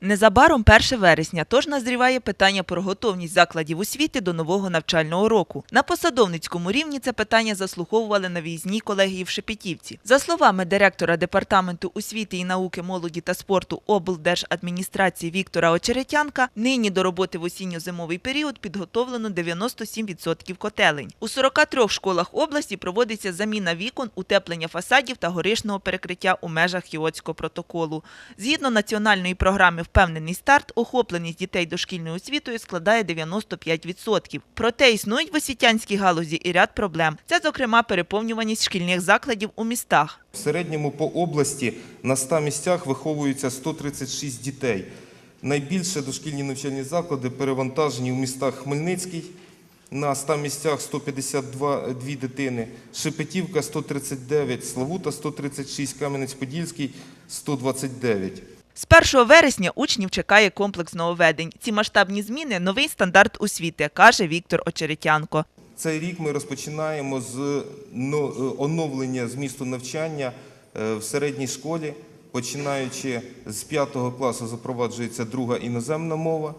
Незабаром 1 вересня, тож назріває питання про готовність закладів освіти до нового навчального року. На посадовницькому рівні це питання заслуховували на в'їзній колегії в Шепетівці. За словами директора департаменту освіти і науки, молоді та спорту облдержадміністрації Віктора Очеретянка, нині до роботи в осінньо-зимовий період підготовлено 97% котелень. У 43 школах області проводиться заміна вікон, утеплення фасадів та горишного перекриття у межах Кіотського протоколу. Згідно національної програми Впевнений старт, охопленість дітей дошкільною освітою складає 95%. Проте існують в освітянській галузі і ряд проблем. Це, зокрема, переповнюваність шкільних закладів у містах. В середньому по області на 100 місцях виховується 136 дітей. Найбільше дошкільні навчальні заклади перевантажені в містах Хмельницький. На 100 місцях 152 дві дитини, Шепетівка 139, Славута 136, Кам'янець-Подільський 129. З 1 вересня учнів чекає комплекс нововведень. Ці масштабні зміни – новий стандарт освіти, каже Віктор Очеретянко. Цей рік ми розпочинаємо з ну, е, оновлення змісту навчання е, в середній школі. Починаючи з 5 класу запроваджується друга іноземна мова,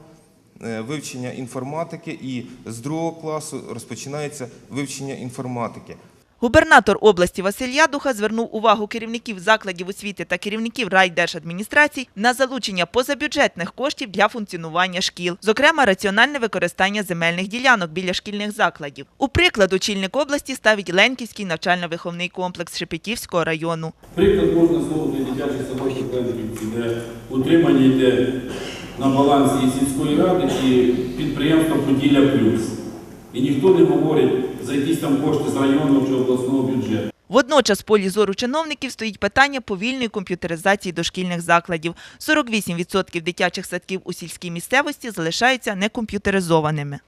е, вивчення інформатики, і з 2 класу розпочинається вивчення інформатики. Губернатор області Василь Ядуха звернув увагу керівників закладів освіти та керівників райдержадміністрацій на залучення позабюджетних коштів для функціонування шкіл, зокрема раціональне використання земельних ділянок біля шкільних закладів. У приклад очільник області ставить Ленківський навчально-виховний комплекс Шепетівського району. Приклад можна знову для дитячих Ленківці, де утримання йде на балансі сільської ради і підприємства Поділля Плюс. І ніхто не говорить за якісь там кошти з районного чи обласного бюджету. Водночас в полі зору чиновників стоїть питання повільної комп'ютеризації дошкільних закладів. 48% дитячих садків у сільській місцевості залишаються некомп'ютеризованими.